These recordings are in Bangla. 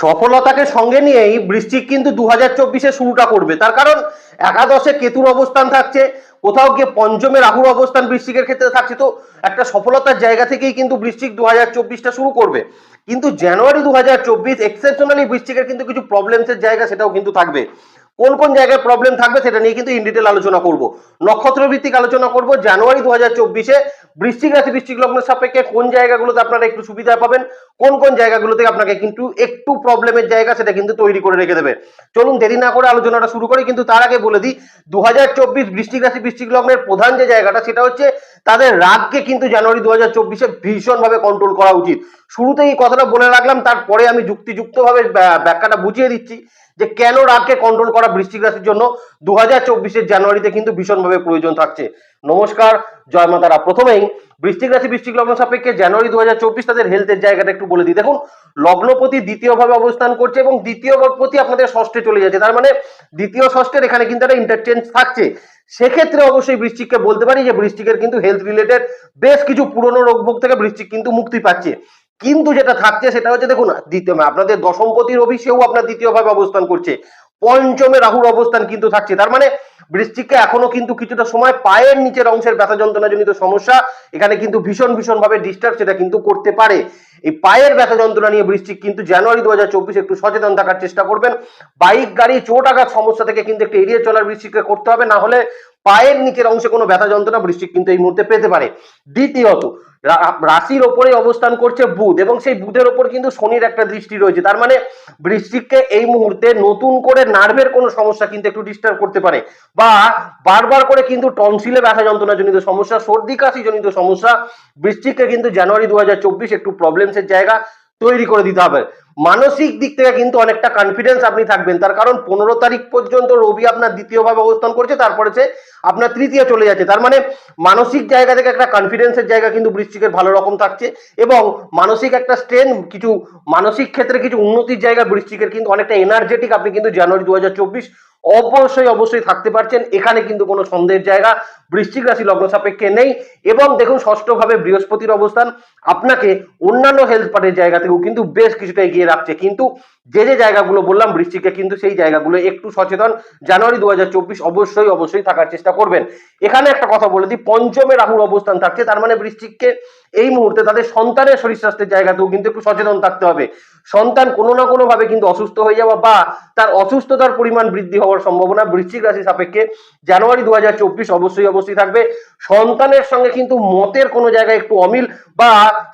সফলতাকে সঙ্গে নিয়েই বৃষ্টিক কিন্তু দু হাজার চব্বিশে শুরুটা করবে। তার কারণ একাদশে কেতুর অবস্থান থাকছে, কোথাও গিয়ে পঞ্চমে রাহুর অবস্থান বৃষ্টিকের ক্ষেত্রে থাকছে। তো একটা সফলতার জায়গা থেকেই কিন্তু বৃষ্টিক দু হাজার চব্বিশটা শুরু করবে। কিন্তু জানুয়ারি দু হাজার চব্বিশ এক্সেপশনালি বৃষ্টিকের কিন্তু কিছু প্রবলেমসের জায়গা সেটাও কিন্তু থাকবে। কোন কোন জায়গায় প্রবলেম থাকবে সেটা নিয়ে কিন্তু ইন ডিটেল আলোচনা করব। নক্ষত্র ভিত্তিক আলোচনা করব, জানুয়ারি দু হাজার চব্বিশে বৃশ্চিক রাশি, বৃশ্চিক লগ্নের সাপেক্ষে কোন জায়গাগুলোতে আপনারা একটু সুবিধা পাবেন, কোন কোন জায়গাগুলোতে আপনাকে কিন্তু একটু প্রবলেমের জায়গা সেটা কিন্তু তৈরি করে রেখে দেবে। চলুন দেরি না করে আলোচনাটা শুরু করি, কিন্তু তার আগে বলে দিই দু হাজার চব্বিশ বৃশ্চিক রাশি, বৃশ্চিক লগ্নের প্রধান যে জায়গাটা সেটা হচ্ছে তাদের রাগকে কিন্তু জানুয়ারি দু হাজার চব্বিশে ভীষণভাবে কন্ট্রোল করা উচিত। শুরুতেই এই কথাটা বলে রাখলাম, তারপরে আমি যুক্তিযুক্তভাবে ব্যা- ব্যাখ্যাটা বুঝিয়ে দিচ্ছি। যে কেন রাগকে কন্ট্রোল করা বৃশ্চিক রাশির জন্য দু হাজার চব্বিশের জানুয়ারিতে কিন্তু ভীষণভাবে প্রয়োজন থাকছে। নমস্কার, জয় মাতারা প্রথমেই বৃশ্চিক রাশি, বৃশ্চিক লগ্ন সাপেক্ষে জানুয়ারি দু হাজার চব্বিশ তাদের হেলথের জায়গাটা একটু বলে দিই। দেখুন, লগ্নপতি দ্বিতীয়ভাবে অবস্থান করছে এবং দ্বিতীয় পতি আপনাদের ষষ্ঠে চলে যাচ্ছে। তার মানে দ্বিতীয় ষষ্ঠের এখানে কিন্তু একটা ইন্টারচেঞ্জ থাকছে। সেক্ষেত্রে অবশ্যই বৃশ্চিককে বলতে পারি যে বৃষ্টিকের কিন্তু হেলথ রিলেটেড বেশ কিছু পুরনো রোগভোগ থেকে বৃশ্চিক কিন্তু মুক্তি পাচ্ছে। কিন্তু যেটা থাকছে সেটা হচ্ছে দেখুন, দ্বিতীয় আপনাদের দশমপতির সেও আপনার দ্বিতীয়ভাবে অবস্থান করছে। পঞ্চমে রাহুর অবস্থান কিন্তু থাকছে। তার মানে বৃষ্টিককে এখনও কিন্তু কিছুটা সময় পায়ের নিচের অংশের ব্যথা যন্ত্রণাজনিত সমস্যা, এখানে কিন্তু ভীষণ ভীষণ ভাবে ডিস্টার্ব সেটা কিন্তু করতে পারে। এই পায়ের ব্যথা যন্ত্রণা নিয়ে বৃষ্টিক কিন্তু জানুয়ারি দু একটু সচেতন থাকার চেষ্টা করবেন। বাইক, গাড়ি, চোট আঘাত সমস্যা থেকে কিন্তু একটু এড়িয়ে চলার বৃষ্টিককে করতে হবে। না হলে পায়ের নিচের অংশে কোনো ব্যথা যন্ত্রণা বৃষ্টিক কিন্তু এই মুহূর্তে পেতে পারে। দ্বিতীয়ত রাশির ওপরে অবস্থান করছে বুধ এবং সেই বুধের ওপর কিন্তু শনির একটা দৃষ্টি রয়েছে। তার মানে বৃষ্টিককে এই মুহূর্তে নতুন করে নার্ভের কোনো সমস্যা কিন্তু একটু ডিস্টার্ব করতে পারে বা বারবার করে কিন্তু টনসিলে ব্যথা যন্ত্রণা জনিত সমস্যা, সর্দি কাশি জনিত সমস্যা বৃষ্টিককে কিন্তু জানুয়ারি দু হাজার চব্বিশ একটু প্রবলেমসের জায়গা তৈরি করে দিতে হবে। মানসিক দিক থেকে কিন্তু অনেকটা কনফিডেন্স আপনি থাকবেন। তার কারণ পনেরো তারিখ পর্যন্ত রবি আপনার দ্বিতীয়ভাবে অবস্থান করছে, তারপরে সে আপনার তৃতীয় চলে যাচ্ছে। তার মানে মানসিক জায়গা থেকে একটা কনফিডেন্সের জায়গা কিন্তু বৃশ্চিকের ভালো রকম থাকছে এবং মানসিক একটা স্ট্রেন কিছু মানসিক ক্ষেত্রে কিছু উন্নতির জায়গা বৃশ্চিকের কিন্তু অনেকটা এনার্জেটিক আপনি কিন্তু জানুয়ারি দু হাজার চব্বিশ অবশ্যই অবশ্যই থাকতে পারছেন। এখানে কিন্তু কোনো সন্দেহের জায়গা, বৃশ্চিক রাশি লগ্ন সাপেক্ষে নেই। এবং দেখুন, ষষ্ঠভাবে বৃহস্পতির অবস্থান আপনাকে অন্যান্য হেলথ পার্টের জায়গা থেকেও কিন্তু বেশ কিছুটা এগিয়ে রাখছে। কিন্তু যে যে জায়গাগুলো বললাম বৃষ্টিকে কিন্তু সেই জায়গাগুলো একটু সচেতন। জানুয়ারি দু হাজার চব্বিশ অবশ্যই অবশ্যই থাকার চেষ্টা করবেন। এখানে একটা কথা বলে দিই, পঞ্চমে রাহুর অবস্থান থাকছে, তার মানে বৃশ্চিককে এই মুহূর্তে তাদের সন্তানের শরীর স্বাস্থ্যের জায়গাতেও কিন্তু একটু সচেতন থাকতে হবে। সন্তান কোনো না কোনো ভাবে কিন্তু অসুস্থ হয়ে যাওয়া বা তার অসুস্থতার পরিমাণ বৃদ্ধি হওয়ার সম্ভাবনা বৃশ্চিক রাশি সাপেক্ষে জানুয়ারি দু হাজার চব্বিশ অবশ্যই অবশ্যই থাকবে। সন্তানের সঙ্গে কিন্তু মতের কোনো জায়গায় একটু অমিল বা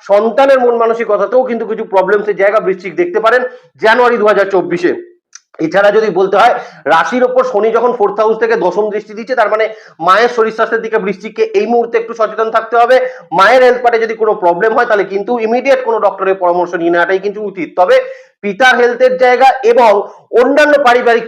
সন্তানের মন মানসিকতাতেও কিন্তু কিছু প্রবলেমসের জায়গা বৃশ্চিক দেখতে পারেন জানুয়ারি দু হাজার চব্বিশে। এছাড়া যদি বলতে হয়, রাশির ওপর শনি যখন ফোর্থ হাউস থেকে দশম দৃষ্টি দিচ্ছে, তার মানে মায়ের শরীর স্বাস্থ্যের দিকে বৃষ্টিকে এই মুহূর্তে একটু সচেতন থাকতে হবে। মায়ের হেলথ পার্টে যদি কোনো প্রবলেম হয়, তাহলে কিন্তু ইমিডিয়েট কোনো ডক্টরের পরামর্শ নিয়ে নেওয়াটাই কিন্তু উচিত। তবে পিতার হেলথের জায়গা এবং অন্যান্য পারিবারিক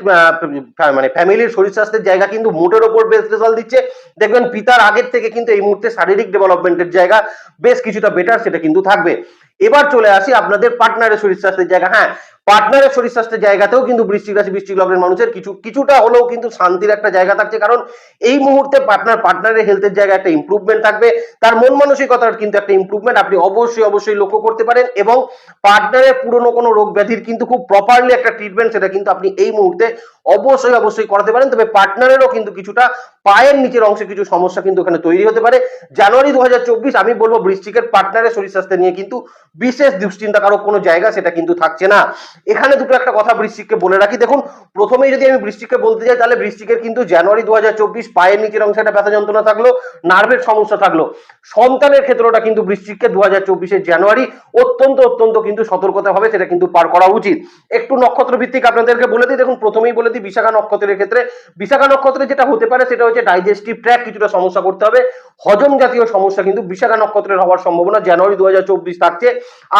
মানে ফ্যামিলির শরীর স্বাস্থ্যের জায়গা কিন্তু মোটের ওপর বেশ রেজাল্ট দিচ্ছে। দেখবেন পিতার আগের থেকে কিন্তু এই মুহূর্তে শারীরিক ডেভেলপমেন্টের জায়গা বেশ কিছুটা বেটার সেটা কিন্তু থাকবে। এবার চলে আসি আপনাদের পার্টনারের শরীর স্বাস্থ্যের জায়গা। হ্যাঁ পার্টনারের শরীর স্বাস্থ্যের জায়গাতেও কিন্তু বৃষ্টিক রাশি বৃষ্টিক লগ্নের মানুষের কিছু, কিছুটা হলেও কিন্তু শান্তির একটা জায়গা থাকছে। কারণ এই মুহূর্তে পার্টনার পার্টনারের হেলথের জায়গায় একটা ইমপ্রুভমেন্ট থাকবে। তার মন মানসিকতার কিন্তু একটা ইমপ্রুভমেন্ট আপনি অবশ্যই অবশ্যই লক্ষ্য করতে পারেন এবং পার্টনারের পুরনো কোনো রোগ ব্যাধির কিন্তু খুব প্রপারলি একটা ট্রিটমেন্ট সেটা কিন্তু আপনি এই মুহূর্তে অবশ্যই অবশ্যই করাতে পারেন। তবে পার্টনারেরও কিন্তু কিছুটা পায়ের নিচের অংশে কিছু সমস্যা কিন্তু এখানে তৈরি হতে পারে। জানুয়ারি দু হাজার চব্বিশ, আমি বলব বৃষ্টিকের পার্টনারের শরীর স্বাস্থ্য নিয়ে কিন্তু বিশেষ দুশ্চিন্তাকারক কোনো জায়গা সেটা কিন্তু থাকছে না। এখানে দুটো একটা কথা বৃষ্টিককে বলে রাখি। দেখুন, প্রথমেই যদি আমি বৃষ্টিককে বলতে যাই, তাহলে বৃষ্টিকের কিন্তু জানুয়ারি দু হাজার চব্বিশ পায়ের নিচের অংশে একটা ব্যথা যন্ত্রণা থাকল, নার্ভের সমস্যা থাকল। সন্তানের ক্ষেত্রটা কিন্তু বৃষ্টিককে দু হাজার জানুয়ারি অত্যন্ত অত্যন্ত কিন্তু সতর্কতা হবে সেটা কিন্তু পার করা উচিত। একটু নক্ষত্র ভিত্তিক আপনাদেরকে বলে দিই। দেখুন, প্রথমেই বলে দিই, বিশাখা নক্ষত্রের ক্ষেত্রে, বিশাখা নক্ষত্রে যেটা হতে পারে সেটা হচ্ছে ডাইজেস্টিভ ট্র্যাক কিছুটা সমস্যা করতে হবে। হজম জাতীয় সমস্যা কিন্তু বিশাখা নক্ষত্রের হওয়ার সম্ভাবনা জানুয়ারি দু থাকছে।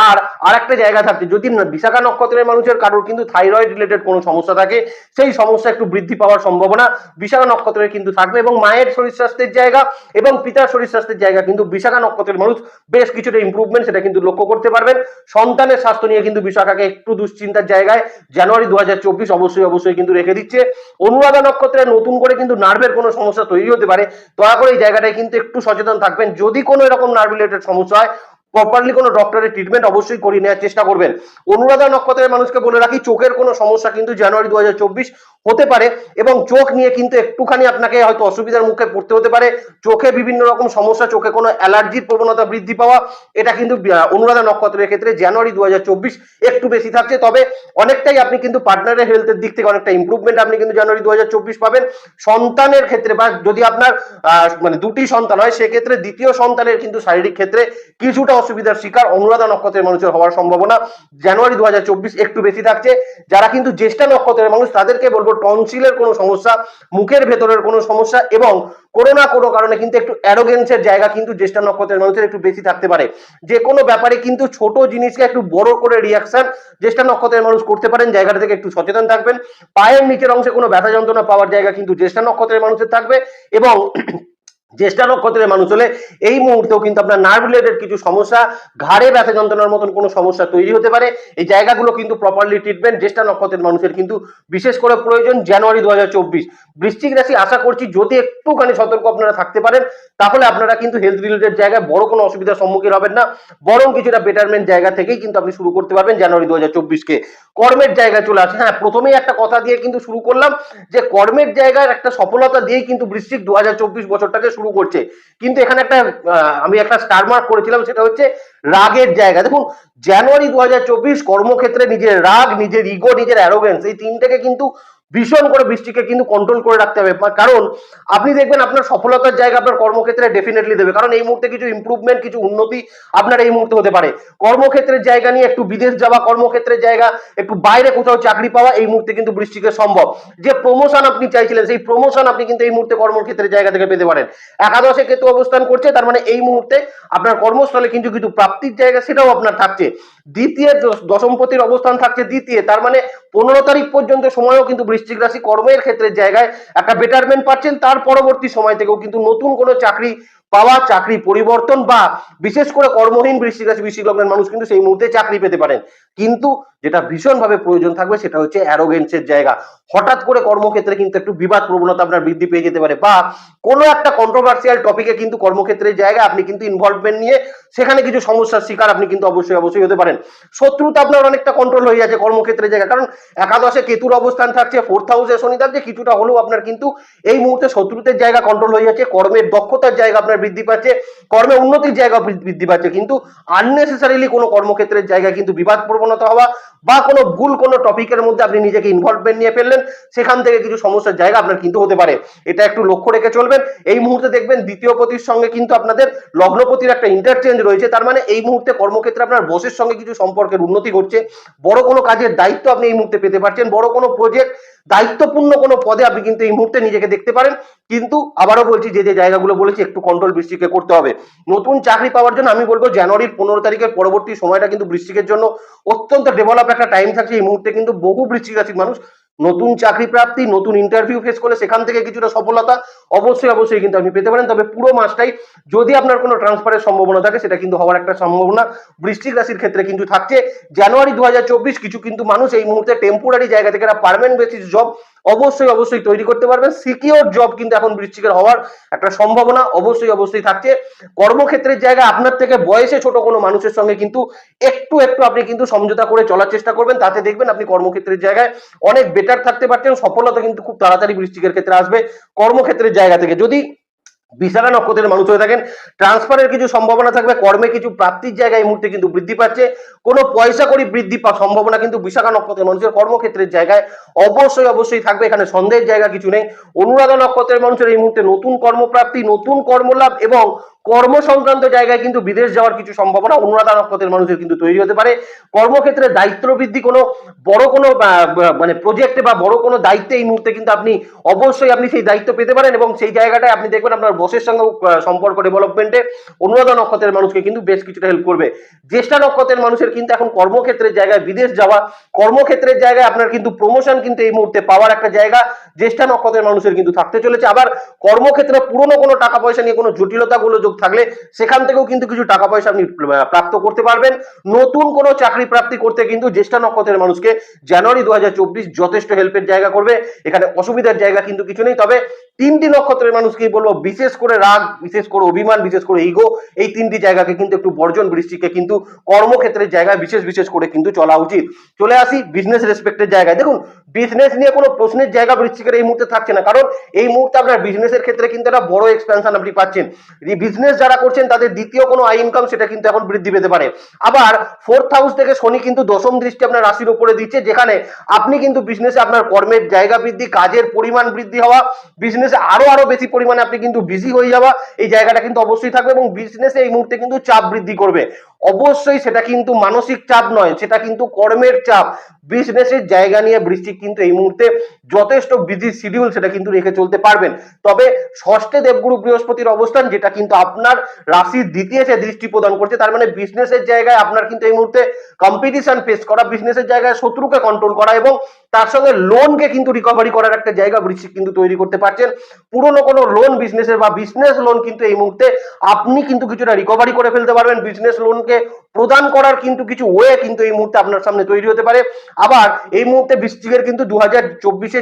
আর আরেকটা জায়গা থাকছে, যদি বিশাখা নক্ষত্রের মানুষের কারোর কিন্তু থাইরয়েড রিলেটেড কোনো সমস্যা থাকে, সেই সমস্যা একটু বৃদ্ধি পাওয়ার সম্ভাবনা বিশাখা নক্ষত্রের কিন্তু থাকবে। এবং মায়ের শরীর স্বাস্থ্যের জায়গা এবং পিতার শরীর স্বাস্থ্যের জায়গা কিন্তু বিশাখা নক্ষত্রের মানুষ বেশ কিছুটা ইমপ্রুভমেন্ট সেটা কিন্তু লক্ষ্য করতে পারবেন। সন্তানের স্বাস্থ্য নিয়ে কিন্তু বিশাখাকে একটু দুশ্চিন্তার জায়গায় জানুয়ারি দু হাজার চব্বিশ অবশ্যই অবশ্যই কিন্তু রেখে দিচ্ছে। অনুরাধা নক্ষত্রে নতুন করে কিন্তু নার্ভের কোনো সমস্যা তৈরি হতে পারে, দয়া করে এই জায়গাটায় কিন্তু একটু সচেতন থাকবেন। যদি কোনো এরকম নার্ভ রিলেটেড সমস্যা হয় প্রপারলি কোনো ডক্টরের ট্রিটমেন্ট অবশ্যই করিয়ে নেওয়ার চেষ্টা করবেন। অনুরাধা নক্ষত্রের মানুষকে বলে রাখি, চোখের কোনো সমস্যা কিন্তু জানুয়ারি দু হাজার চব্বিশ হতে পারে এবং চোখ নিয়ে কিন্তু একটুখানি আপনাকে হয়তো অসুবিধার মুখে পড়তে হতে পারে। চোখে বিভিন্ন রকম সমস্যা, চোখে কোনো অ্যালার্জির প্রবণতা বৃদ্ধি পাওয়া, এটা কিন্তু অনুরাধা নক্ষত্রের ক্ষেত্রে জানুয়ারি দু হাজার চব্বিশ একটু বেশি থাকছে। তবে অনেকটাই আপনি কিন্তু পার্টনারের হেলথের দিক থেকে অনেকটা ইমপ্রুভমেন্ট আপনি কিন্তু জানুয়ারি দু হাজার চব্বিশ পাবেন। সন্তানের ক্ষেত্রে বা যদি আপনার মানে দুটি সন্তান হয়, সেক্ষেত্রে দ্বিতীয় সন্তানের কিন্তু শারীরিক ক্ষেত্রে কিছুটা অসুবিধার শিকার অনুরাধা নক্ষত্রের মানুষের হওয়ার সম্ভাবনা জানুয়ারি দু হাজার চব্বিশ একটু বেশি থাকছে। যারা কিন্তু জ্যেষ্ঠা নক্ষত্রের মানুষ, তাদেরকে বলব টনসিলের কোনো সমস্যা, মুখের ভেতরের কোনো সমস্যা এবং কোনো না কোনো কারণে কিন্তু একটু অ্যারোগেন্সের জায়গা কিন্তু জ্যেষ্ঠা নক্ষত্রের মানুষের একটু বেশি থাকতে পারে। যে কোনো ব্যাপারে কিন্তু ছোট জিনিসকে একটু বড় করে রিয়াকশন জ্যেষ্ঠা নক্ষত্রের মানুষ করতে পারেন, জায়গাটা থেকে একটু সচেতন থাকবেন। পায়ের নিচের অংশে কোনো ব্যথা যন্ত্রণা পাওয়ার জায়গা কিন্তু জ্যেষ্ঠা নক্ষত্রের মানুষের থাকবে এবং জ্যেষ্ঠা নক্ষত্রের মানুষ হলে এই মুহূর্তেও কিন্তু আপনার নার্ভ রিলেটেড কিছু সমস্যা, ঘাড়ে ব্যথা যন্ত্রণার মতন কোনো সমস্যা তৈরি হতে পারে। এই জায়গাগুলো কিন্তু প্রপারলি ট্রিটমেন্ট জ্যেষ্ঠা নক্ষত্রের মানুষের কিন্তু বিশেষ করে প্রয়োজন জানুয়ারি দু বৃশ্চিক রাশি আশা করছি যদি একটুখানি সতর্ক আপনারা থাকতে পারেন, তাহলে আপনারা কিন্তু হেলথ রিলেটেড জায়গায় বড় কোনো অসুবিধার সম্মুখীন হবেন না। বরং কিছুটা বেটারমেন্ট জায়গা থেকেই কিন্তু আপনি শুরু করতে পারবেন জানুয়ারি দু কে কর্মের জায়গায় চলে আসে। হ্যাঁ প্রথমেই একটা কথা দিয়ে কিন্তু শুরু করলাম যে কর্মের জায়গায় একটা সফলতা দিয়েই কিন্তু বৃশ্চিক দু বছরটাকে শুরু করছে। কিন্তু এখানে একটা আমি একটা স্টার মার্ক করেছিলাম, সেটা হচ্ছে রাগের জায়গা। দেখুন জানুয়ারি দু হাজার চব্বিশ কর্মক্ষেত্রে নিজের রাগ, নিজের ইগো নিজের অ্যারোগেন্স এই তিনটাকে কিন্তু ভীষণ করে বৃষ্টিকে কিন্তু কন্ট্রোল করে রাখতে হবে। কারণ আপনি দেখবেন আপনার সফলতার জায়গা আপনার কর্মক্ষেত্রে ডেফিনেটলি দেবে। কারণ এই মুহূর্তে কিছু ইমপ্রুভমেন্ট কিছু উন্নতি আপনার এই মুহূর্তে হতে পারে। কর্মক্ষেত্রের জায়গা নিয়ে একটু বিদেশ যাওয়া, কর্মক্ষেত্রের জায়গা, একটু বাইরে কোথাও চাকরি পাওয়া এই মুহূর্তে কিন্তু বৃষ্টিকে সম্ভব। যে প্রমোশন আপনি চাইছিলেন, সেই প্রমোশন আপনি কিন্তু এই মুহূর্তে কর্মক্ষেত্রের জায়গা থেকে পেতে পারেন। একাদশে কেতু অবস্থান করছে, তার মানে এই মুহূর্তে আপনার কর্মস্থলে কিন্তু কিছু প্রাপ্তির জায়গা, সেটাও আপনার থাকছে। দ্বিতীয় দশ- দশমপতির অবস্থান থাকছে দ্বিতীয়। তার মানে পনেরো তারিখ পর্যন্ত সময়ও কিন্তু বৃশ্চিক রাশি কর্মের ক্ষেত্রে জায়গায় একটা বেটারমেন্ট পাচ্ছেন। তার পরবর্তী সময় থেকেও কিন্তু নতুন কোনো চাকরি পাওয়া চাকরি পরিবর্তন বা বিশেষ করে কর্মহীন বৃশ্চিক রাশি বৃশ্চিক লগ্নের মানুষ কিন্তু সেই মুহূর্তে চাকরি পেতে পারেন। কিন্তু যেটা ভীষণভাবে প্রয়োজন থাকবে সেটা হচ্ছে অ্যারোগেন্সের জায়গা। হঠাৎ করে কর্মক্ষেত্রে কিন্তু একটু বিবাদ প্রবণতা আপনার বৃদ্ধি পেয়ে যেতে পারে বা কোনো একটা কন্ট্রোভার্সিয়াল টপিকে কিন্তু কর্মক্ষেত্রের জায়গায় আপনি কিন্তু ইনভলভমেন্ট নিয়ে সেখানে কিছু সমস্যার শিকার আপনি কিন্তু অবশ্যই অবশ্যই হতে পারেন। শত্রুতা আপনার অনেকটা কন্ট্রোল হয়ে যাচ্ছে কর্মক্ষেত্রের জায়গা কারণ একাদশে কেতুর অবস্থান থাকছে ফোর্থ হাউসে শনি থাকছে কিছুটা হলেও আপনার কিন্তু এই মুহূর্তে শত্রুতের জায়গা কন্ট্রোল হয়ে যাচ্ছে, কর্মের দক্ষতার জায়গা আপনার বৃদ্ধি পাচ্ছে, কর্মে উন্নতির জায়গা বৃদ্ধি- পাচ্ছে। কিন্তু আননেসেসারিলি কোনো কর্মক্ষেত্রের জায়গায় কিন্তু বিবাদ প্রবণতা হওয়া বা কোনো ভুল কোনো টপিকের মধ্যে আপনি নিজেকে ইনভলভমেন্ট নিয়ে ফেললেন, সেখান থেকে কিছু সমস্যার জায়গা আপনার কিন্তু হতে পারে। এটা একটু লক্ষ্য রেখে চলবেন। এই মুহূর্তে দেখবেন দ্বিতীয় পতির সঙ্গে কিন্তু আপনাদের লগ্নপতির একটা ইন্টারচেঞ্জ রয়েছে। তার মানে এই মুহূর্তে কর্মক্ষেত্রে আপনার বসের সঙ্গে কিছু সম্পর্কের উন্নতি ঘটছে। বড় কোনো কাজের দায়িত্ব আপনি এই মুহূর্তে পেতে পারছেন। বড় কোনো প্রজেক্ট দায়িত্বপূর্ণ কোনো পদে আপনি কিন্তু এই মুহূর্তে নিজেকে দেখতে পারেন। কিন্তু আবারও বলছি, যে যে জায়গাগুলো বলেছি, একটু কন্ট্রোল বৃষ্টিকে করতে হবে। নতুন চাকরি পাওয়ার জন্য আমি বলব, জানুয়ারির পনেরো তারিখের পরবর্তী সময়টা কিন্তু বৃষ্টিকের জন্য অত্যন্ত ডেভেলপ একটা টাইম থাকছে। এই মুহূর্তে কিন্তু বহু বৃষ্টিক রাশির মানুষ নতুন চাকরি প্রাপ্তি, নতুন ইন্টারভিউ ফেস করলে সেখান থেকে কিছুটা সফলতা অবশ্যই অবশ্যই কিন্তু আপনি পেতে পারেন। তবে পুরো মাসটাই যদি আপনার কোনো ট্রান্সফারের সম্ভাবনা থাকে, সেটা কিন্তু হওয়ার একটা সম্ভাবনা বৃষ্টিক রাশির ক্ষেত্রে কিন্তু থাকছে। জানুয়ারি দু হাজার চব্বিশ, কিছু কিন্তু মানুষ এই মুহূর্তে টেম্পোরারি জায়গা থেকে পারমেন্ট বেসিস জব অবশ্যই অবশ্যই তৈরি করতে পারবেন সিকিওর জব কিন্তু এখন বৃশ্চিকের হওয়ার একটা সম্ভাবনা অবশ্যই অবশ্যই থাকছে। কর্মক্ষেত্রের জায়গায় আপনার থেকে বয়সে ছোট কোনো মানুষের সঙ্গে কিন্তু একটু একটু আপনি কিন্তু সমঝোতা করে চলার চেষ্টা করবেন। তাতে দেখবেন আপনি কর্মক্ষেত্রের জায়গায় অনেক বেটার থাকতে পারছেন। সফলতা কিন্তু খুব তাড়াতাড়ি বৃষ্টিকের ক্ষেত্রে আসবে কর্মক্ষেত্রের জায়গা থেকে। যদি বিশাখা নক্ষত্রের মানুষ হয়ে থাকেন। ট্রান্সফারের কিছু সম্ভাবনা থাকবে, কর্মে কিছু প্রাপ্তির জায়গায় এই মুহূর্তে কিন্তু বৃদ্ধি পাচ্ছে। কোনো পয়সা করি বৃদ্ধি পাওয়ার সম্ভাবনা কিন্তু বিশাখা নক্ষত্রের মানুষের কর্মক্ষেত্রের জায়গায় অবশ্যই অবশ্যই থাকবে। এখানে সন্দেহের জায়গা কিছু নেই। অনুরাধা নক্ষত্রের মানুষের এই মুহূর্তে নতুন কর্মপ্রাপ্তি, নতুন কর্মলাভ এবং কর্ম সংক্রান্ত জায়গায় কিন্তু বিদেশ যাওয়ার কিছু সম্ভাবনা অনুরাধা নক্ষত্রের মানুষের কিন্তু তৈরি হতে পারে। কর্মক্ষেত্রে দায়িত্ব বৃদ্ধি কোনো বড় কোনো মানে প্রজেক্টে বা বড় কোনো দায়িত্বে এই মুহূর্তে কিন্তু আপনি অবশ্যই আপনি সেই দায়িত্ব পেতে পারেন এবং সেই জায়গাটায় আপনি দেখবেন আপনার বসের সঙ্গে সম্পর্ক ডেভেলপমেন্টে অনুরাধা নক্ষত্রের মানুষকে কিন্তু বেশ কিছুটা হেল্প করবে। জ্যেষ্ঠা নক্ষত্রের মানুষের কিন্তু এখন কর্মক্ষেত্রের জায়গায় বিদেশ যাওয়া, কর্মক্ষেত্রের জায়গায় আপনার কিন্তু প্রমোশন কিন্তু এই মুহূর্তে পাওয়ার একটা জায়গা জ্যেষ্ঠা নক্ষত্রের মানুষের কিন্তু থাকতে চলেছে। আবার কর্মক্ষেত্রে পুরনো কোনো টাকা পয়সা নিয়ে কোনো জটিলতাগুলো যোগ থাকলে সেখান থেকেও কিন্তু কিছু টাকা পয়সা আপনি প্রাপ্ত করতে পারবেন। নতুন কোনো চাকরি প্রাপ্তি করতে কিন্তু জ্যেষ্ঠা নক্ষত্রের মানুষকে জানুয়ারি দু যথেষ্ট হেল্পের জায়গা করবে। এখানে অসুবিধার জায়গা কিন্তু কিছু নেই। তবে তিনটি নক্ষত্রের মানুষকেই বলব, বিশেষ করে রাগ, বিশেষ করে অভিমান, বিশেষ করে ইগো এই তিনটি জায়গাকে কিন্তু একটু বর্জন বৃষ্টিকে কিন্তু কর্মক্ষেত্রের জায়গায় বিশেষ বিশেষ করে কিন্তু চলা উচিত। চলে আসি বিজনেস রেসপেক্টের জায়গায়। দেখুন বিজনেস নিয়ে কোনো প্রশ্নের জায়গা বৃষ্টিকের এই মুহূর্তে থাকছে না। কারণ এই মুহূর্তে আপনার বিজনেসের ক্ষেত্রে কিন্তু একটা বড় এক্সপেনশন আপনি পাচ্ছেন। যারা করছেন, তাদের দ্বিতীয় কোনো আই ইনকাম সেটা কিন্তু এখন বৃদ্ধি পেতে পারে। আবার ফোর্থ হাউস থেকে শনি কিন্তু দশম দৃষ্টি আপনার রাশির উপরে দিচ্ছে, যেখানে আপনি কিন্তু বিজনেসে আপনার কর্মের জায়গা বৃদ্ধি, কাজের পরিমাণ বৃদ্ধি হওয়া বিজনেসে আরও আরও বেশি পরিমাণে আপনি কিন্তু বিজি হয়ে যাওয়া, এই জায়গাটা কিন্তু অবশ্যই থাকবে এবং বিজনেসে এই মুহূর্তে কিন্তু চাপ বৃদ্ধি করবে। অবশ্যই সেটা কিন্তু মানসিক চাপ নয়, সেটা কিন্তু কর্মের চাপ। বিজনেসের জায়গা নিয়ে বৃষ্টিক কিন্তু এই মুহূর্তে যথেষ্ট বিজি শিডিউল সেটা কিন্তু রেখে চলতে পারবেন। তবে ষষ্ঠে দেবগুরু বৃহস্পতির অবস্থান, যেটা কিন্তু আপনার রাশির দ্বিতীয় সে দৃষ্টি প্রদান করছে, তার মানে বিজনেসের জায়গায় আপনার কিন্তু এই মুহূর্তে কম্পিটিশন ফেস করা বিজনেসের জায়গায় শত্রুকে কন্ট্রোল করা এবং তার সঙ্গে লোনকে কিন্তু রিকভারি করার একটা জায়গা বৃশ্চিক কিন্তু তৈরি করতে পারছেন। পুরনো কোনো লোন বিজনেসের বা বিজনেস লোন কিন্তু এই মুহূর্তে আপনি কিন্তু কিছুটা রিকভারি করে ফেলতে পারবেন। বিজনেস লোনকে প্রদান করার কিন্তু কিছু ওয়ে কিন্তু এই মুহূর্তে আপনার সামনে তৈরি হতে পারে। আবার এই মুহূর্তে বৃশ্চিকের কিন্তু দু হাজার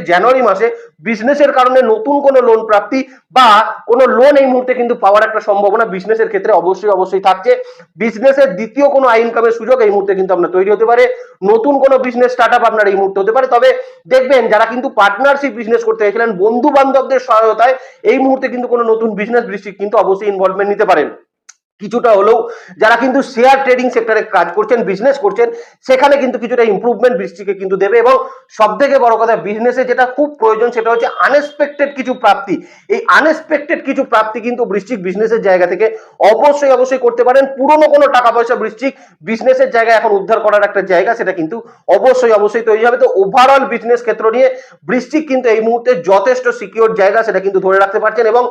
জানুয়ারি মাসে বিজনেসের কারণে নতুন কোনো লোন প্রাপ্তি বা কোনো লোন এই মুহূর্তে কিন্তু পাওয়ার একটা সম্ভাবনা বিজনেসের ক্ষেত্রে অবশ্যই অবশ্যই থাকছে। বিজনেসের দ্বিতীয় কোনো আই ইনকামের সুযোগ এই মুহূর্তে কিন্তু আপনার তৈরি হতে পারে। নতুন কোনো বিজনেস স্টার্ট আপ আপনার এই মুহূর্তে হতে পারে। তবে দেখবেন যারা কিন্তু পার্টনারশিপ বিজনেস করতে চাইছিলেন বন্ধু বান্ধবদের সহায়তায় এই মুহূর্তে কিন্তু কোনো নতুন বিজনেস বৃষ্টিক কিন্তু অবশ্যই ইনভলভমেন্ট নিতে পারেন। কিছুটা হলেও যারা কিন্তু শেয়ার ট্রেডিং সেক্টরে কাজ করছেন বিজনেস করছেন, সেখানে কিন্তু কিছুটা ইমপ্রুভমেন্ট বৃষ্টিকে কিন্তু দেবে এবং সব থেকে বড় কথা বিজনেসে যেটা খুব প্রয়োজন সেটা হচ্ছে আনএক্সপেক্টেড কিছু প্রাপ্তি। এই আনএক্সপেক্টেড কিছু প্রাপ্তি কিন্তু বৃষ্টিক বিজনেসের জায়গা থেকে অবশ্যই অবশ্যই করতে পারেন। পুরনো কোনো টাকা পয়সা বৃষ্টিক বিজনেসের জায়গায় এখন উদ্ধার করার একটা জায়গা সেটা কিন্তু অবশ্যই অবশ্যই তৈরি হবে। তো ওভারঅল বিজনেস ক্ষেত্র নিয়ে বৃষ্টিক কিন্তু এই মুহূর্তে যথেষ্ট সিকিউর জায়গা সেটা কিন্তু ধরে রাখতে পারছেন এবং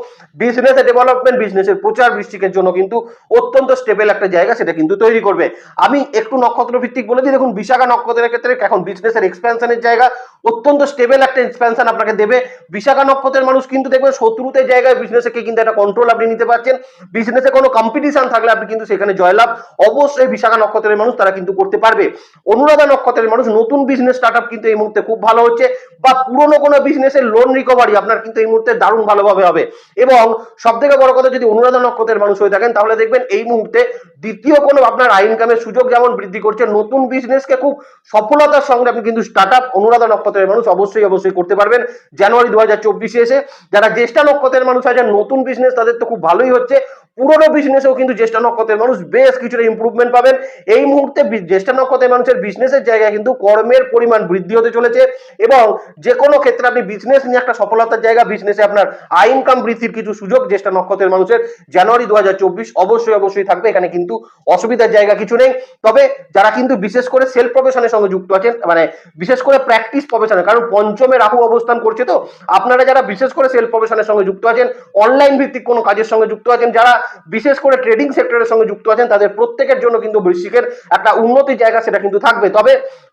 বিজনেসের ডেভেলপমেন্ট বিজনেসের প্রচার বৃষ্টিকের জন্য কিন্তু অত্যন্ত স্টেবল একটা জায়গা সেটা কিন্তু তৈরি করবে। আমি একটু নক্ষত্র ভিত্তিক বলে দিই, দেখুন, বিশাখা নক্ষত্রের ক্ষেত্রে এখন বিজনেসের এক্সপেনশনের জায়গা অত্যন্ত স্টেবল একটা এক্সপেনশন আপনাকে দেবে। বিশাখা নক্ষত্রের মানুষ কিন্তু দেখবেন শত্রুতে জায়গায় বিজনেসে কিন্তু একটা কন্ট্রোল আপনি নিতে পারছেন। বিজনেসে কোনো কম্পিটিশন থাকলে আপনি কিন্তু সেখানে জয়লাভ অবশ্যই বিশাখা নক্ষত্রের মানুষ তারা কিন্তু করতে পারবে। অনুরাধা নক্ষত্রের মানুষ নতুন বিজনেস স্টার্ট আপ কিন্তু এই মুহূর্তে খুব ভালো হচ্ছে বা পুরনো কোনো বিজনেসের লোন রিকভারি আপনার কিন্তু এই মুহূর্তে দারুণ ভালোভাবে হবে। এবং সব থেকে বড় কথা যদি অনুরাধা নক্ষত্রের মানুষ হয়ে থাকেন, তাহলে দেখবেন এই মুহূর্তে দ্বিতীয় কোনো আপনার ইনকামের সুযোগ যেমন বৃদ্ধি করছে, নতুন বিজনেসকে খুব সফলতার সঙ্গে আপনি কিন্তু স্টার্ট আপ অনুরাধা নক্ষত্রের মানুষ অবশ্যই অবশ্যই করতে পারবেন। জানুয়ারি দু হাজার চব্বিশে এসে যারা জ্যেষ্ঠা নক্ষত্রের মানুষ আছে নতুন বিজনেস তাদের তো খুব ভালোই হচ্ছে। পুরোনো বিজনেসেও কিন্তু জ্যেষ্ঠা নক্ষত্রের মানুষ বেশ কিছুটা ইম্প্রুভমেন্ট পাবেন। এই মুহূর্তে জ্যেষ্ঠা নক্ষত্রের মানুষের বিজনেসের জায়গায় কিন্তু কর্মের পরিমাণ বৃদ্ধি হতে চলেছে এবং যে কোনো ক্ষেত্রে আপনি বিজনেস নিয়ে একটা সফলতার জায়গা বিজনেসে আপনার আয় ইনকাম বৃদ্ধির কিছু সুযোগ জ্যেষ্ঠা নক্ষত্রের মানুষের জানুয়ারি দু হাজার চব্বিশ অবশ্যই অবশ্যই থাকবে। এখানে কিন্তু অসুবিধার জায়গা কিছু নেই। তবে যারা কিন্তু বিশেষ করে সেলফ প্রফেশনের সঙ্গে যুক্ত আছেন মানে বিশেষ করে প্র্যাকটিস প্রফেশনে কারণ পঞ্চমে রাহু অবস্থান করছে তো, আপনারা যারা বিশেষ করে সেলফ প্রফেশনের সঙ্গে যুক্ত আছেন অনলাইন ভিত্তিক কোনো কাজের সঙ্গে যুক্ত আছেন, যারা বিশেষ করে ট্রেডিং সেক্টরের সঙ্গে যুক্ত আছেন, তাদের প্রত্যেকের জন্য কিন্তু বৃশ্চিকের একটা উন্নতির জায়গা সেটা কিন্তু থাকবে। তবে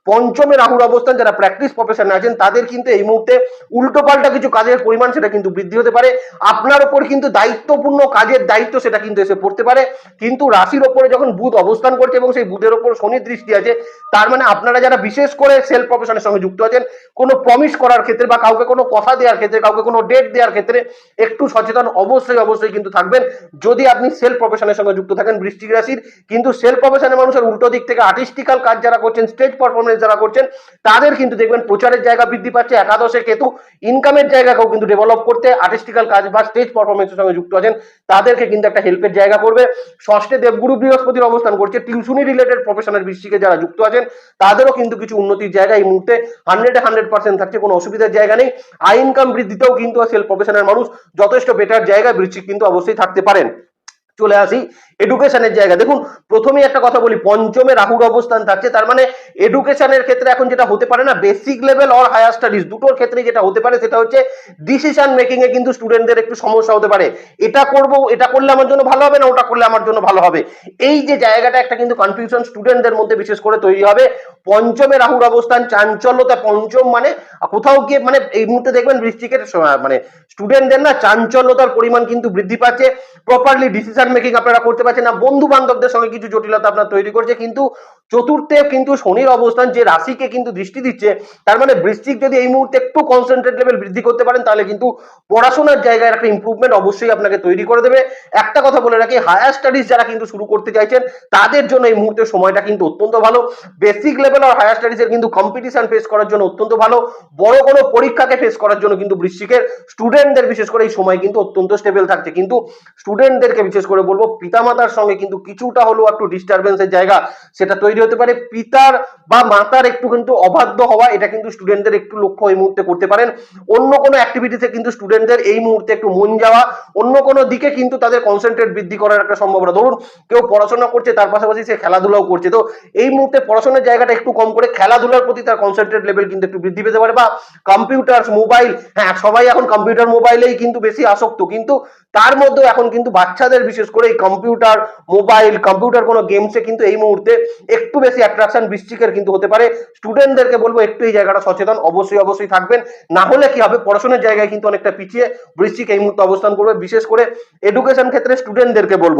পঞ্চমে রাহুর অবস্থান, যারা প্র্যাকটিস প্রফেশনে আছেন, তাদের কিন্তু এই মুহূর্তে উল্টো পাল্টা কিছু কাজের পরিমাণ সেটা কিন্তু বৃদ্ধি হতে পারে। আপনার ওপর কিন্তু দায়িত্বপূর্ণ কাজের দায়িত্ব সেটা কিন্তু এসে পড়তে পারে। কিন্তু রাশির ওপরে যখন বুধ অবস্থান করছে এবং সেই বুধের ওপর শনির দৃষ্টি আছে, তার মানে আপনারা যারা বিশেষ করে সেলফ প্রফেশনের সঙ্গে যুক্ত আছেন, কোনো প্রমিস করার ক্ষেত্রে বা কাউকে কোনো কথা দেওয়ার ক্ষেত্রে, কাউকে কোনো ডেট দেওয়ার ক্ষেত্রে একটু সচেতন অবশ্যই অবশ্যই কিন্তু থাকবেন। যদি আপনি সেলফ প্রফেশনের সঙ্গে যুক্ত থাকেন বৃষ্টিক রাশির, কিন্তু সেলফ প্রফেশনের মানুষের উল্টো দিক থেকে আর্টিস্টিক্যাল কাজ যারা করছেন স্টেজ পারফরমেন্স যারা করছেন, তাদের কিন্তু দেখবেন প্রচারের জায়গা বৃদ্ধি পাচ্ছে। একাদশে কেতু ইনকামের জায়গাকেও কিন্তু ডেভেলপ করতে আর্টিস্টিক্যাল কাজ বা স্টেজ পারফরমেন্সের সঙ্গে যুক্ত আছেন, তাদেরকে কিন্তু একটা হেল্পের জায়গা করবে। ষষ্ঠে দেবগুরু বৃহস্পতির অবস্থান করছে। টিউশনি রিলেটেড প্রফেশনের বৃষ্টিকে যারা যুক্ত আছেন, তাদেরও কিন্তু কিছু উন্নতির জায়গা এই মুহূর্তে। হান্ড্রেডে হান্ড্রেড পার্সেন্ট থাকছে, কোনো অসুবিধার জায়গা নেই। আই ইনকাম বৃদ্ধিতেও কিন্তু সেলফ প্রফেশনের মানুষ। যথেষ্ট বেটার জায়গায় বৃষ্টি কিন্তু অবশ্যই থাকতে পারেন। চলে আসি। এডুকেশনের জায়গা। দেখুন, প্রথমেই একটা কথা বলি, পঞ্চমে রাহুর অবস্থান থাকছে, তার মানে এডুকেশনের ক্ষেত্রে এখন যেটা হতে পারে না basic level or higher studies দুটোর ক্ষেত্রে যেটা হতে পারে সেটা হচ্ছে ডিসিশন মেকিং এ কিন্তু স্টুডেন্টদের একটু সমস্যা হতে পারে। এটা করব, এটা করলে আমার জন্য ভালো হবে না, ওটা করলে আমার জন্য ভালো হবে। এই যে জায়গাটা একটা কিন্তু কনফিউশন স্টুডেন্টদের মধ্যে বিশেষ করে তৈরি হবে। পঞ্চমে রাহুর অবস্থান, চাঞ্চল্যতা পঞ্চম মানে কোথাও গিয়ে মানে এই মুহূর্তে দেখবেন বৃষ্টিকের মানে স্টুডেন্টদের না চাঞ্চল্যতার পরিমাণ কিন্তু বৃদ্ধি পাচ্ছে। প্রপারলি ডিসিশন ডিসিশন মেকিং আপনারা করতে পারছেন না। বন্ধু বান্ধবদের সঙ্গে কিছু জটিলতা আপনার তৈরি করছে, কিন্তু চতুর্থে কিন্তু শনির অবস্থান যে রাশিকে কিন্তু দৃষ্টি দিচ্ছে, তার মানে বৃশ্চিক যদি এই মুহূর্তে একটু কনসেন্ট্রেট লেভেল বৃদ্ধি করতে পারেন, তাহলে কিন্তু পড়াশোনার জায়গায় একটা ইমপ্রুভমেন্ট অবশ্যই আপনাকে তৈরি করে দেবে। একটা কথা বলে রাখি হায়ার স্টাডিজ যারা কিন্তু শুরু করতে চাইছেন, তাদের জন্য এই মুহূর্তে সময়টা কিন্তু অত্যন্ত ভালো। বেসিক লেভেল আর হায়ার স্টাডিজের কিন্তু কম্পিটিশন ফেস করার জন্য অত্যন্ত ভালো। বড় কোনো পরীক্ষাকে ফেস করার জন্য কিন্তু বৃশ্চিকের স্টুডেন্টদের বিশেষ করে এই সময় কিন্তু অত্যন্ত স্টেবল থাকছে। কিন্তু স্টুডেন্টদেরকে বিশেষ করে বলব, পিতামাতার সঙ্গে কিন্তু কিছুটা হলেও একটু ডিস্টারবেন্সের জায়গা সেটা তৈরি হতে পারে। পিতার বা মাতার একটু কিন্তু অবাধ্য হওয়া, এটা কিন্তু স্টুডেন্টদের একটু লক্ষ্য এই মুহূর্তে করতে পারেন। অন্য কোনো অ্যাক্টিভিটিতে কিন্তু স্টুডেন্টদের এই মুহূর্তে একটু মন যাওয়া, অন্য কোনো দিকে কিন্তু তাদের কনসেন্ট্রেট বৃদ্ধি করার একটা সম্ভাবনা। ধরুন, কেউ পড়াশোনা করছে, তার পাশাপাশি সে খেলাধুলাও করছে। তো এই মুহূর্তে পড়াশোনার জায়গাটা একটু কম করে খেলাধুলার প্রতি তার কনসেন্ট্রেট লেভেল কিন্তু একটু বৃদ্ধি পেতে পারে বা কম্পিউটার মোবাইল হ্যাঁ সবাই এখন কম্পিউটার মোবাইলেই কিন্তু বেশি আসক্ত। কিন্তু তার মধ্যেও এখন কিন্তু বাচ্চাদের, বিশেষ করে এই কম্পিউটার, মোবাইল, কম্পিউটার কোনো গেমসে কিন্তু এই মুহূর্তে একটু বেশি অ্যাট্রাকশন বৃষ্টিকের কিন্তু হতে পারে। স্টুডেন্টদেরকে বলব, একটু এই জায়গাটা সচেতন, অবশ্যই অবশ্যই থাকবেন। না হলে কি হবে, পড়াশোনার জায়গায় কিন্তু অনেকটা পিছিয়ে বৃষ্টিক এই মুহূর্তে অবস্থান করবে। বিশেষ করে এডুকেশন ক্ষেত্রে স্টুডেন্টদেরকে বলব।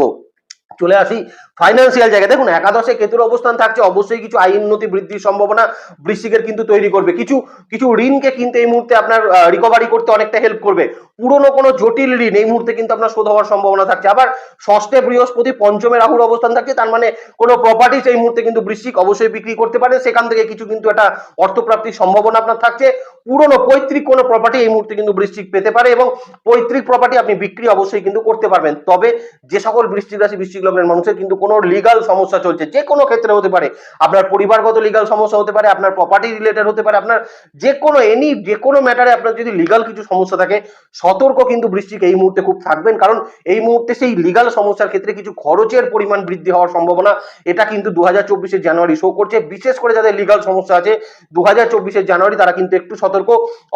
চলে আসি। ফাইন্যান্সিয়াল জায়গায়। দেখুন, একাদশে কেতুর অবস্থান থাকছে, অবশ্যই কিছু আয় উন্নতি বৃদ্ধির সম্ভাবনা বৃশ্চিকের কিন্তু তৈরি করবে। কিছু কিছু ঋণকে কিন্তু এই মুহূর্তে আপনার রিকভারি করতে অনেকটা হেল্প করবে। পুরনো কোনো জটিল ঋণ এই মুহূর্তে কিন্তু আপনার শোধ হওয়ার সম্ভাবনা থাকছে। আবার ষষ্ঠে বৃহস্পতি পঞ্চমে রাহুর অবস্থান থাকছে, তার মানে কোনো প্রপার্টিস এই মুহূর্তে কিন্তু বৃশ্চিক অবশ্যই বিক্রি করতে পারে। সেখান থেকে কিছু কিন্তু একটা অর্থপ্রাপ্তির সম্ভাবনা আপনার থাকছে। পুরনো পৈতৃক কোনো প্রপার্টি এই মুহূর্তে কিন্তু বৃশ্চিক পেতে পারে এবং পৈতৃক প্রপার্টি আপনি বিক্রি অবশ্যই কিন্তু করতে পারবেন। তবে যে সকল বৃশ্চিক রাশি, বৃশ্চিক লগ্নের মানুষের কিন্তু কোনো লিগাল সমস্যা চলছে, যে কোনো ক্ষেত্রে হতে পারে। আপনার পরিবারগত লিগাল সমস্যা হতে পারে, আপনার প্রপার্টি রিলেটেড হতে পারে, আপনার যে কোনো এনি যে কোনো ম্যাটারে আপনার যদি লিগাল কিছু সমস্যা থাকে, সতর্ক কিন্তু বৃশ্চিক এই মুহূর্তে খুব থাকবেন। কারণ এই মুহূর্তে সেই লিগাল সমস্যার ক্ষেত্রে কিছু খরচের পরিমাণ বৃদ্ধি হওয়ার সম্ভাবনা, এটা কিন্তু দু হাজার জানুয়ারি শো করছে। বিশেষ করে যাদের লিগাল সমস্যা আছে দু হাজার জানুয়ারি তারা কিন্তু একটু সতর্ক,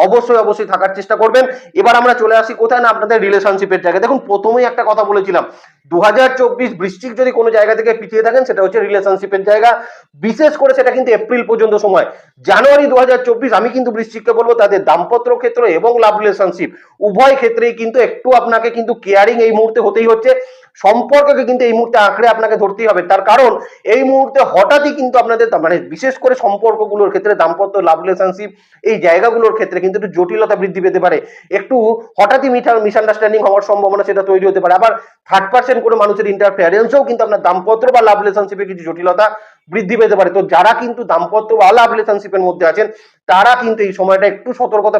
অবশ্যই অবশ্যই থাকার চেষ্টা করবেন। এবার আমরা চলে আসি কোথায় না আপনাদের রিলেশনশিপের জায়গায়। দেখুন, প্রথমেই একটা কথা বলেছিলাম দু হাজার চব্বিশ বৃশ্চিক যদি কোনো জায়গা থেকে পিছিয়ে থাকেন, সেটা হচ্ছে রিলেশনশিপের জায়গা। বিশেষ করে সেটা কিন্তু এপ্রিল পর্যন্ত সময়। জানুয়ারি দু আমি কিন্তু বৃষ্টিককে বলব তাদের দাম্পত্য ক্ষেত্র এবং লাভ রিলেশনশিপ উভয় ক্ষেত্রেই কিন্তু একটু আপনাকে কিন্তু কেয়ারিং এই মুহূর্তে হতেই হচ্ছে। সম্পর্ককে কিন্তু এই মুহূর্তে আঁকড়ে আপনাকে ধরতেই হবে। তার কারণ এই মুহূর্তে হঠাৎই কিন্তু আপনাদের মানে বিশেষ করে সম্পর্কগুলোর ক্ষেত্রে দাম্পত্য লাভ রিলেশনশিপ এই জায়গাগুলোর ক্ষেত্রে কিন্তু একটু জটিলতা বৃদ্ধি পেতে পারে। একটু হঠাৎই মিসআন্ডারস্ট্যান্ডিং হওয়ার সম্ভাবনা সেটা তৈরি হতে পারে। আবার থার্ড পার্সেন্ট কোনো মানুষের ইন্টারফেয়ারেন্সেও কিন্তু আপনার দাম্পত্য বা লাভ রিলেশনশিপে কিছু জটিলতা বৃদ্ধি পেতে পারে। তো যারা কিন্তু দাম্পত্য বা লাভ রিলেশনশিপের মধ্যে আছেন, তারা কিন্তু এই সময়টা একটু সতর্কতা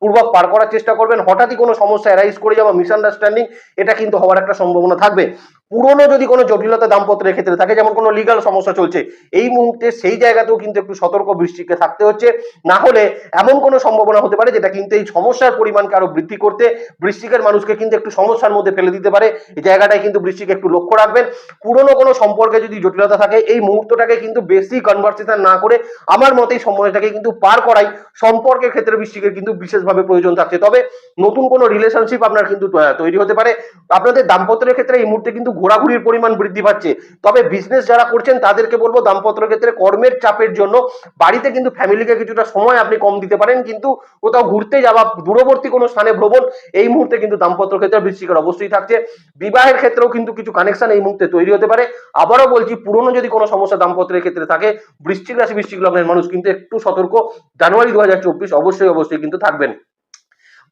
পূর্বক পার করার চেষ্টা করবেন। হঠাৎই কোনো সমস্যা অ্যারাইজ করে যাওয়া মিসআন্ডারস্ট্যান্ডিং এটা কিন্তু হওয়ার একটা সম্ভাবনা থাকবে। পুরনো যদি কোনো জটিলতা দাম্পত্যের ক্ষেত্রে থাকে, যেমন কোনো লিগাল সমস্যা চলছে, এই মুহূর্তে সেই জায়গাতেও কিন্তু একটু সতর্ক বৃষ্টিকে থাকতে হচ্ছে। না হলে এমন কোনো সম্ভাবনা হতে পারে যেটা কিন্তু এই সমস্যার পরিমাণকে আরও বৃদ্ধি করতে বৃষ্টিকের মানুষকে কিন্তু একটু সমস্যার মধ্যে ফেলে দিতে পারে। এই জায়গাটায় কিন্তু বৃষ্টিকে একটু লক্ষ্য রাখবেন। পুরনো কোনো সম্পর্কে যদি জটিলতা থাকে, এই মুহূর্তটাকে কিন্তু বেশি কনভার্সেশন না করে আমার মতে এই সময়টাকে কিন্তু পার করাই সম্পর্কের ক্ষেত্রে বৃষ্টিকের কিন্তু বিশেষভাবে প্রয়োজন থাকছে। তবে নতুন কোনো রিলেশনশিপ আপনার কিন্তু তৈরি হতে পারে। আপনাদের দাম্পত্যের ক্ষেত্রে এই মুহূর্তে কিন্তু ঘোরাঘুরির পরিমাণ বৃদ্ধি পাচ্ছে। তবে বিজনেস যারা করছেন, তাদেরকে বলব দামপত্র ক্ষেত্রে কর্মের চাপের জন্য বাড়িতে কিন্তু ফ্যামিলিকে কিছুটা সময় আপনি কম দিতে পারেন, কিন্তু কোথাও ঘুরতে যাওয়া, দূরবর্তী কোনো স্থানে ভ্রমণ, এই মুহূর্তে কিন্তু দাম্পত্য ক্ষেত্রে বৃষ্টিকের অবশ্যই থাকছে। বিবাহের ক্ষেত্রেও কিন্তু কিছু কানেকশন এই মুহূর্তে তৈরি হতে পারে। আবারও বলছি, পুরনো যদি কোনো সমস্যা দাম্পত্যের ক্ষেত্রে থাকে বৃষ্টিক রাশি বৃষ্টিক লগ্নের মানুষ কিন্তু একটু সতর্ক। জানুয়ারি দু হাজার চব্বিশ অবশ্যই অবশ্যই কিন্তু থাকবেন।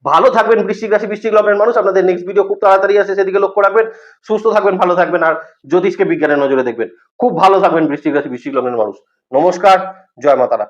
ভালো থাকবেন বৃষ্টিক রাশি বৃষ্টিক লগ্নের মানুষ। আপনাদের নেক্সট ভিডিও খুব তাড়াতাড়ি আছে সেদিকে লক্ষ্য রাখবেন। সুস্থ থাকবেন, ভালো থাকবেন, আর জ্যোতিষকে বিজ্ঞানের নজরে দেখবেন। খুব ভালো থাকবেন বৃষ্টিক রাশি বৃষ্টিক লগ্নের মানুষ। নমস্কার, জয় মাতারা।